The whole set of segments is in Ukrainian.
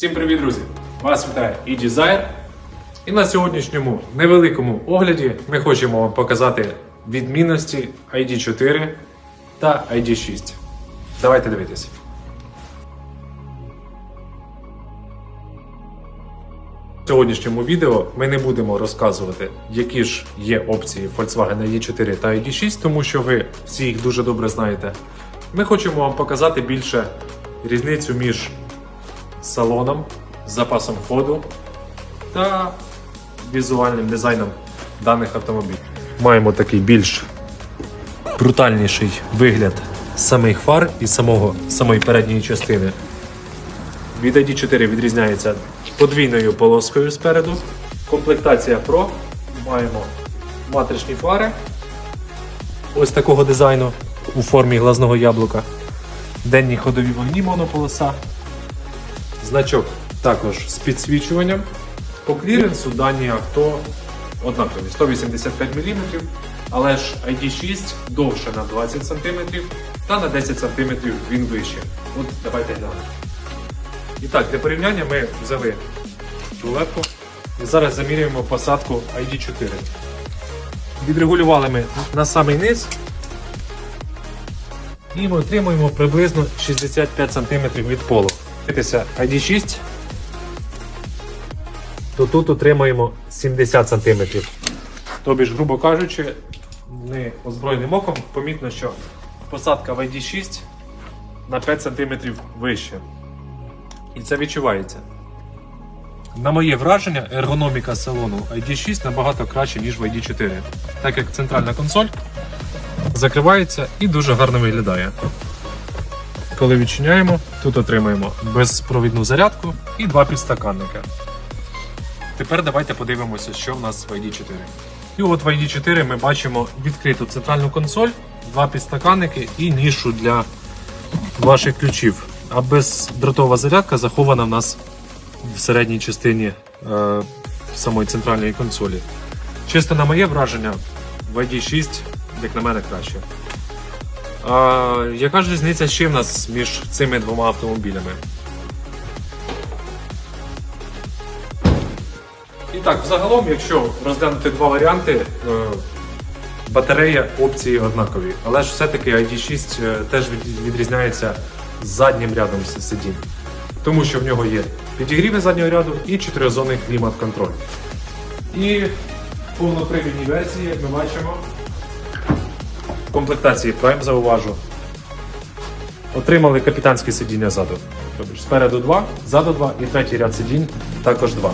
Всім привіт, друзі! Вас вітає і Desire. І на сьогоднішньому невеликому огляді ми хочемо вам показати відмінності ID4 та ID6. Давайте дивитися. В сьогоднішньому відео ми не будемо розказувати, які ж є опції Volkswagen ID4 та ID6, тому що ви всі їх дуже добре знаєте. Ми хочемо вам показати більше різницю між салоном, запасом ходу та візуальним дизайном даних автомобілів. Маємо такий більш брутальніший вигляд самих фар і самого, самої передньої частини. Від ID4 відрізняється подвійною полоскою спереду. Комплектація Pro. Маємо матричні фари. Ось такого дизайну у формі глазного яблука. Денні ходові вогні монополоса. Значок також з підсвічуванням. По кліренсу дані авто однакові 185 мм, але ж ID6 довше на 20 см та на 10 см він вище. От давайте глянемо. І так, для порівняння ми взяли рулетку і зараз замірюємо посадку ID4. Відрегулювали ми на самий низ і ми отримуємо приблизно 65 см від полу. Дивіться, ID6, то тут отримаємо 70 см. Тобі ж, грубо кажучи, не озброєним оком, помітно, що посадка в ID6 на 5 см вище. І це відчувається. На моє враження, ергономіка салону ID6 набагато краще, ніж в ID4, так як центральна консоль закривається і дуже гарно виглядає. Коли відчиняємо, тут отримаємо безпровідну зарядку і два підстаканника. Тепер давайте подивимося, що в нас в ID4. І от в ID4 ми бачимо відкриту центральну консоль, два підстаканники і нішу для ваших ключів. А бездротова зарядка захована в нас в середній частині е, самої центральної консолі. Чисто на моє враження, в ID6, як на мене, краще. А, яка ж різниця ще в нас між цими двома автомобілями? І так, взагалом, якщо розглянути два варіанти, е, батарея опції однакові. Але ж все-таки ID6 е, теж відрізняється заднім рядом сидінь. Тому що в нього є підігріви заднього ряду і чотиризонний клімат-контроль. І в повнопривідній версії, як ми бачимо, в комплектації Prime зауважу. Отримали капітанське сидіння ззаду. Тобто спереду два, ззаду два і третій ряд сидінь також два.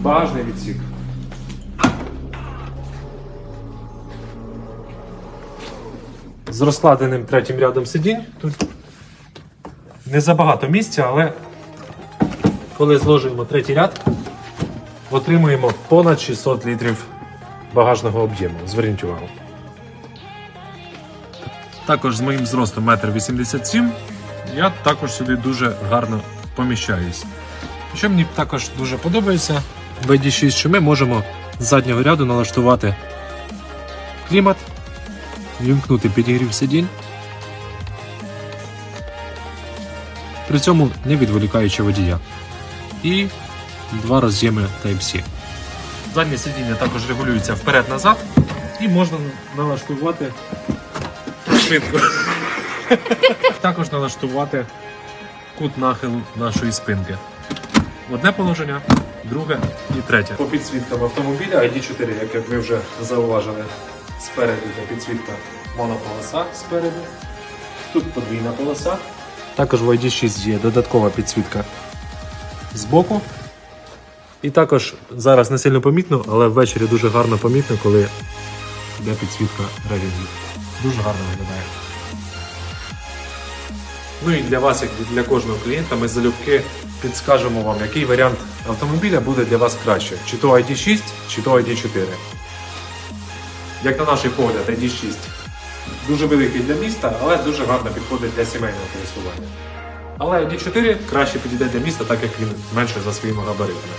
Багажний відсік. З розкладеним третім рядом сидінь. Тут не забагато місця, але коли зложуємо третій ряд, отримуємо понад 600 літрів багажного об'єму. Зверніть увагу. Також з моїм зростом 1,87 м я також сюди дуже гарно поміщаюсь. Що мені також дуже подобається в ID6, що ми можемо з заднього ряду налаштувати клімат, вімкнути підігрів сидінь. При цьому не відволікаючи водія. І два роз'єми Type-C. Заднє сидіння також регулюється вперед-назад і можна налаштувати швидко. Також налаштувати кут нахилу нашої спинки. Одне положення, друге і третє. По підсвіткам автомобіля ID4, як- ви вже зауважили, спереду йде підсвітка монополоса спереду. Тут подвійна полоса. Також в ID6 є додаткова підсвітка збоку. І також зараз не сильно помітно, але ввечері дуже гарно помітно, коли йде підсвітка релігії. Дуже гарно виглядає. Ну і для вас, як для кожного клієнта, ми залюбки підскажемо вам, який варіант автомобіля буде для вас краще. Чи то ID6, чи то ID4. Як на наш погляд, ID6 дуже великий для міста, але дуже гарно підходить для сімейного користування. Але ID4 краще підійде для міста, так як він менше за своїми габаритами.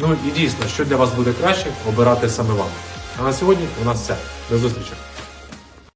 Ну і дійсно, що для вас буде краще, обирати саме вам. А на сьогодні у нас все. До зустрічі!